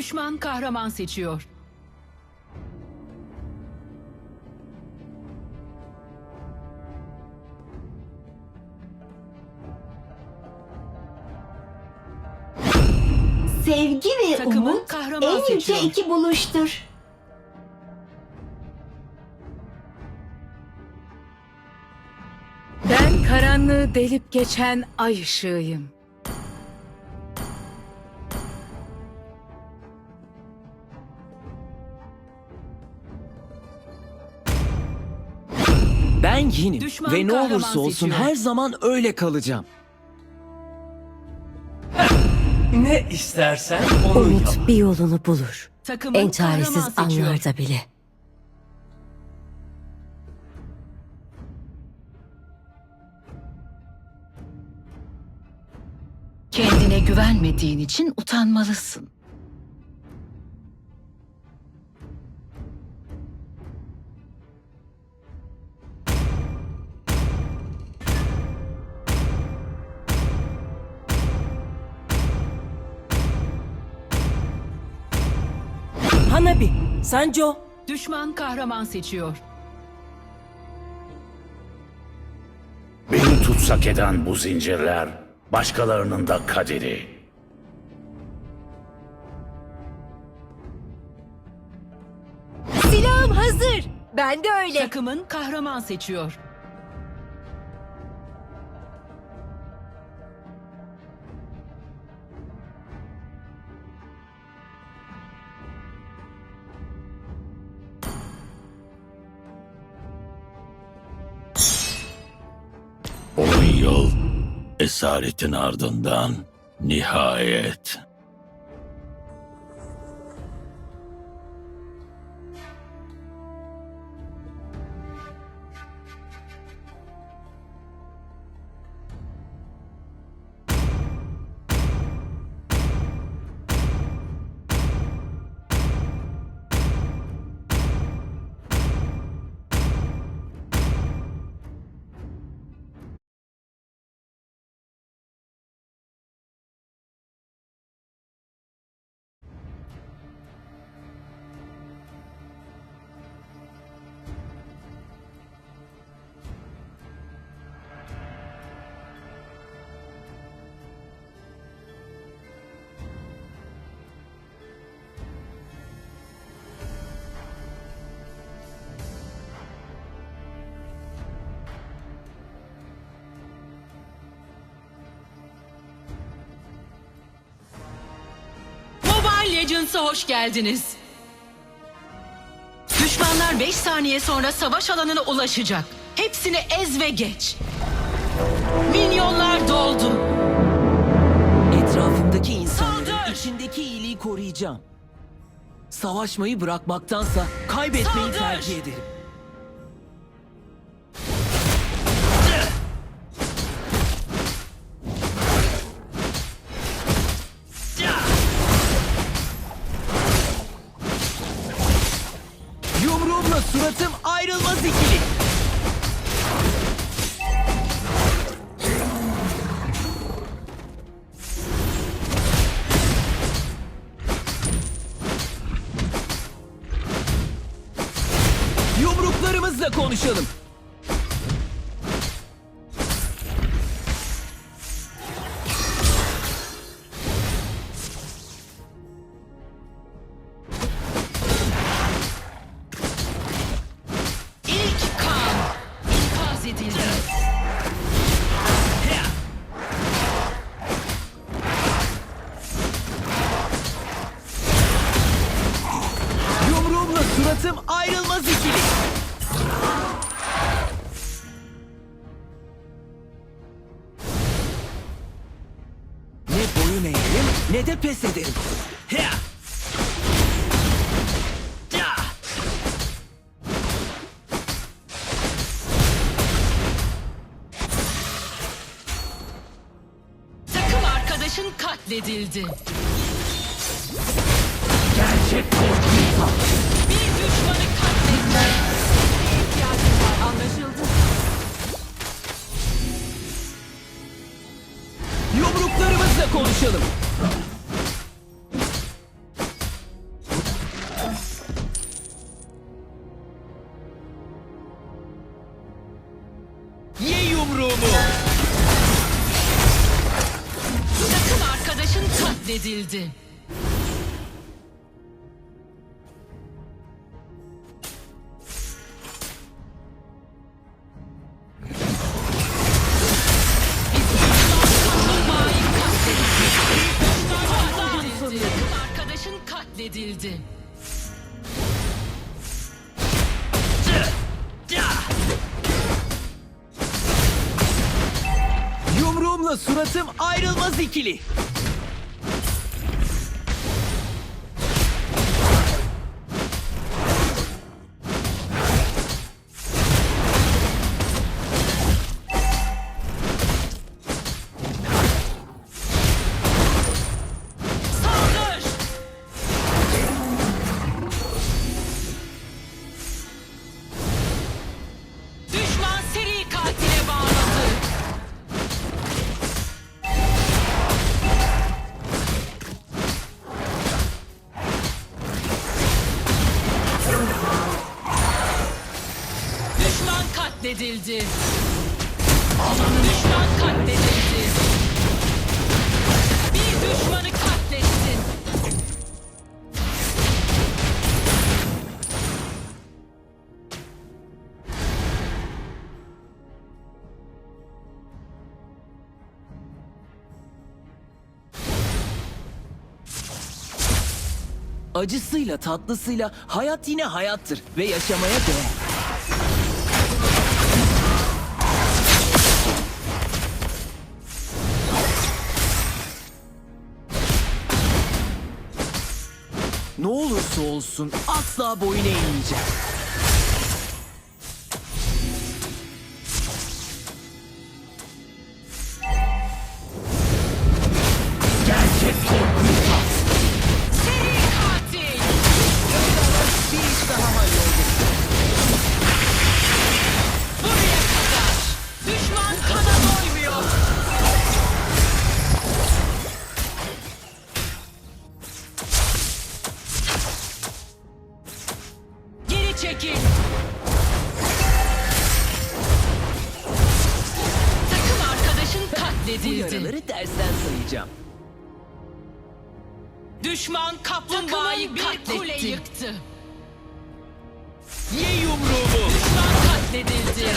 Düşman kahraman seçiyor. Sevgi ve Takımın umut kahraman en yüce seçiyor. iki buluştur. Ben karanlığı delip geçen ay ışığıyım. Ben Düşman ve ne kahraman olursa olsun seçiyor. her zaman öyle kalacağım. Ne istersen onu yap. Umut bir yolunu bulur. Takımın En kahraman çaresiz seçiyor. anlarda bile. Kendine güvenmediğin için utanmalısın. Hanabi, Sanjo. Düşman kahraman seçiyor. Beni tutsak eden bu zincirler başkalarının da kaderi. Silahım hazır. Ben de öyle. Takımın kahraman seçiyor. Esaretin ardından nihayet. Legends'a hoş geldiniz. Düşmanlar 5 saniye sonra savaş alanına ulaşacak. Hepsini ez ve geç. Minyonlar doldu. Etrafımdaki insanların Saldır! içindeki iyiliği koruyacağım. Savaşmayı bırakmaktansa kaybetmeyi Saldır! tercih ederim. Yumruklarımızla konuşalım. İlk kan infaz edildi. Suratım ayrılmaz ikili. Eğerim ne de pes ederim. Hea! Takım arkadaşın katledildi. Gerçek korkuysa Bir düşmanı katletti. Anlaşıldı. Yumruklarımızla konuşalım. Arkadaşın katledildi. Yumruğumla suratım ayrılmaz ikili. Katledildi. Düşman katledildi. Bir düşmanı katlettin. Acısıyla tatlısıyla hayat yine hayattır ve yaşamaya değer. Ne olursa olsun asla boyun eğmeyeceğim. Düşman kaplumbağayı bir kule yıktı. Ye yumruğumu. Düşman katledildi.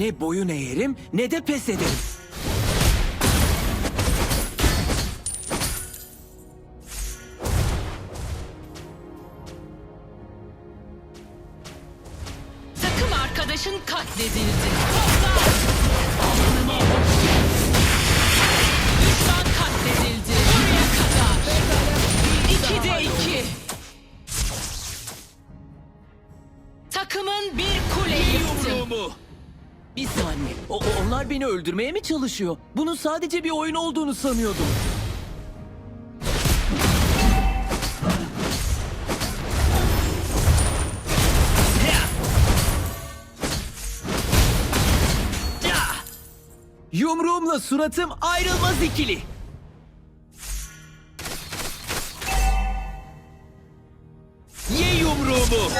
Ne boyun eğerim ne de pes ederim. Bir saniye. O, onlar beni öldürmeye mi çalışıyor? Bunun sadece bir oyun olduğunu sanıyordum. Yumruğumla suratım ayrılmaz ikili. Ye yumruğumu.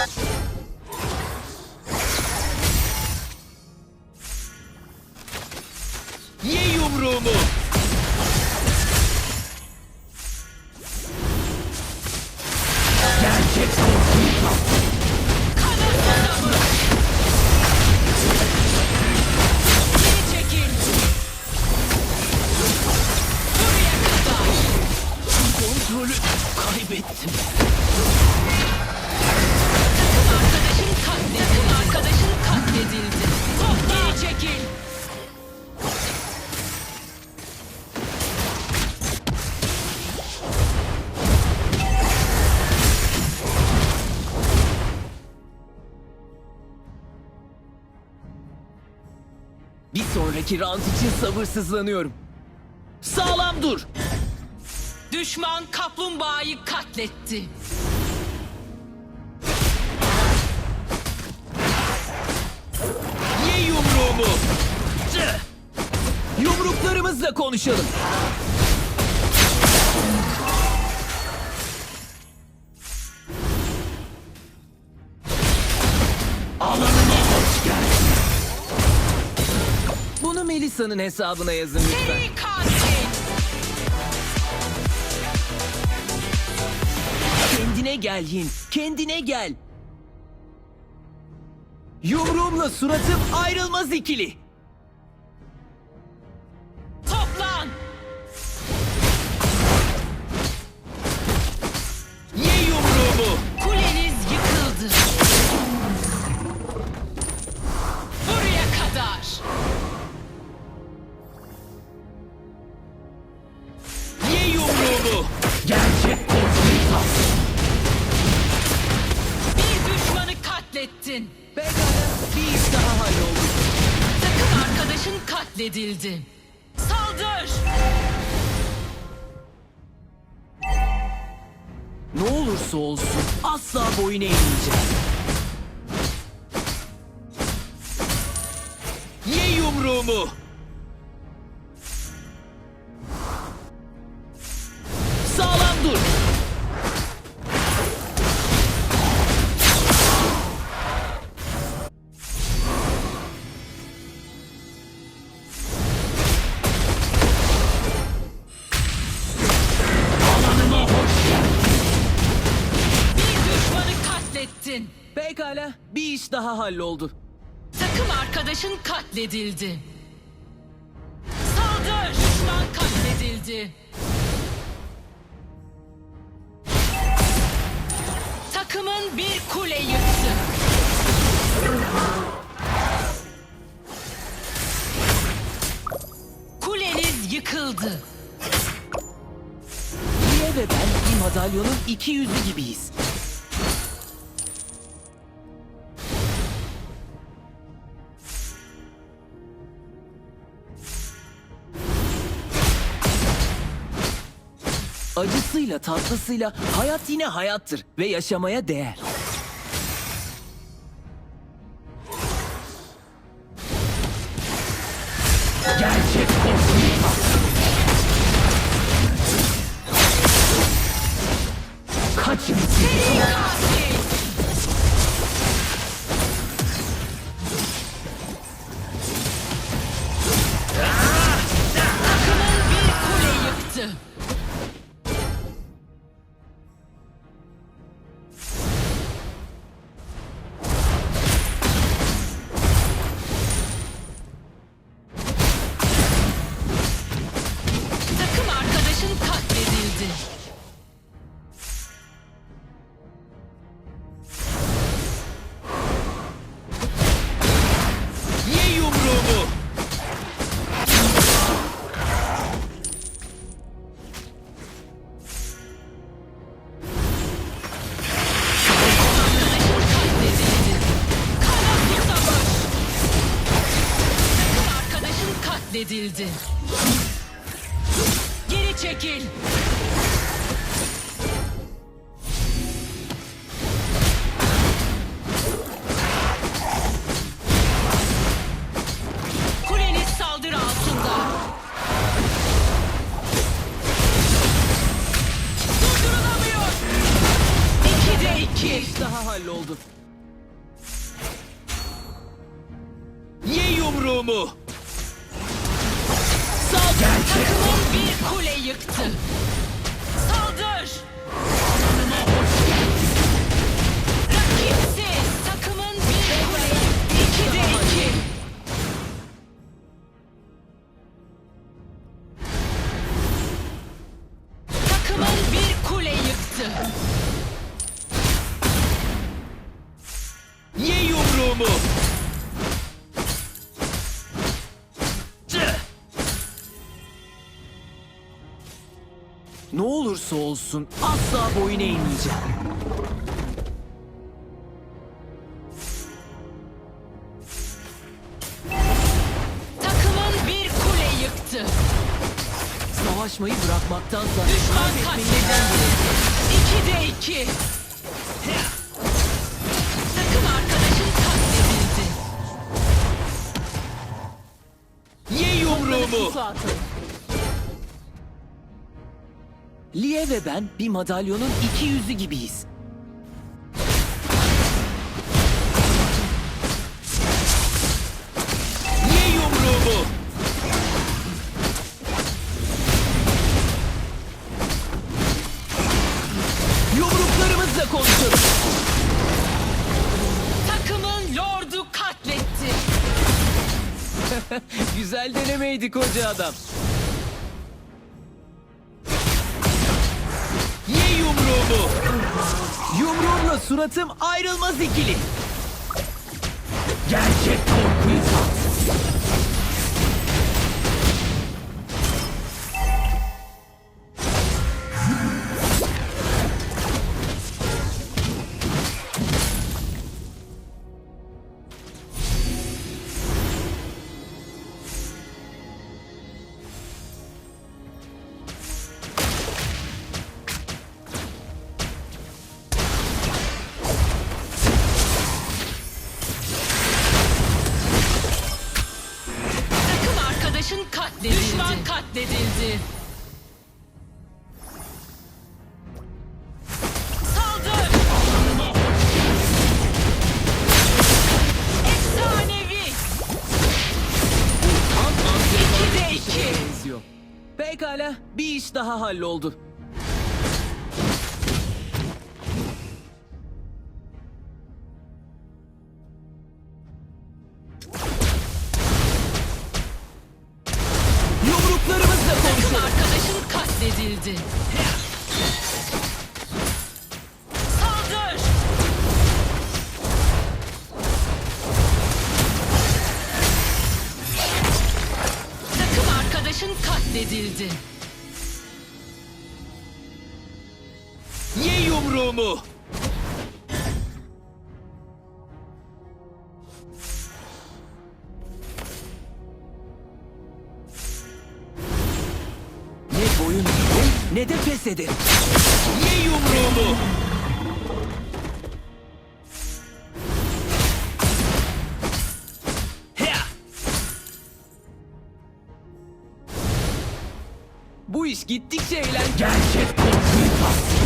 Ye Bir sonraki round için sabırsızlanıyorum. Sağlam dur. Düşman kaplumbağayı katletti. Ye yumruğumu. Yumruklarımızla konuşalım. Melisa'nın hesabına yazın lütfen. Seri katil. Kendine gel Yin. Kendine gel. Yumruğumla suratım ayrılmaz ikili. Katledildi. Saldır. Ne olursa olsun asla boyun eğmeyeceğim. Ye yumruğumu. Pekala bir iş daha halloldu. Takım arkadaşın katledildi. Saldır. Düşman katledildi. Takımın bir kule yıktı. Kuleniz yıkıldı. Niye ve ben bir madalyonun iki yüzü gibiyiz. Acısıyla tatlısıyla hayat yine hayattır ve yaşamaya değer. Katledildi. Geri çekil. olsun asla boyun eğmeyeceğim. Takımın bir kule yıktı. Savaşmayı bırakmaktansa düşman katledildi. İki de iki. Takım arkadaşın katledildi. Ye yumruğumu. Lie ve ben bir madalyonun iki yüzü gibiyiz. Ye yumruğumu. Yumruklarımızla konuşuruz. Takımın lordu katletti. Güzel denemeydi koca adam. Yumruğumla suratım ayrılmaz ikili. Gerçek korkuyu tat. Halloldu. Yumruklarımızla Takım konuşalım. arkadaşın katledildi. Saldır. Takım arkadaşın katledildi. Boyun eğerim ne de pes ederim. Ye yumruğumu. Bu iş gittikçe eğlenceli. Gerçek korkuyu tat.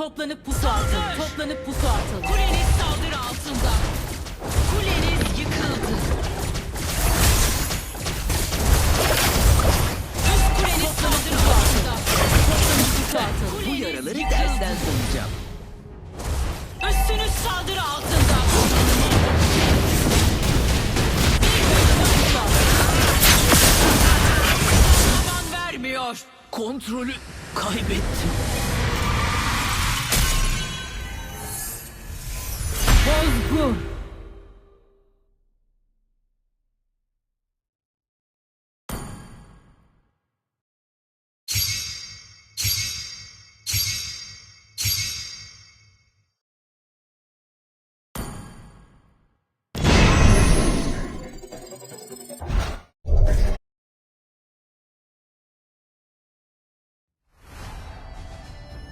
Toplanıp pusu atın. Toplanıp pusu atın. Kuleniz saldırı altında. Kuleniz yıkıldı. Üst kuleniz saldırı altında. Pusu atın. Bu Kuleniz yaraları yıkıldı. dersten sanacağım. Üstünüz saldırı altında. Aman vermiyor. Kontrolü kaybettim. Whoa.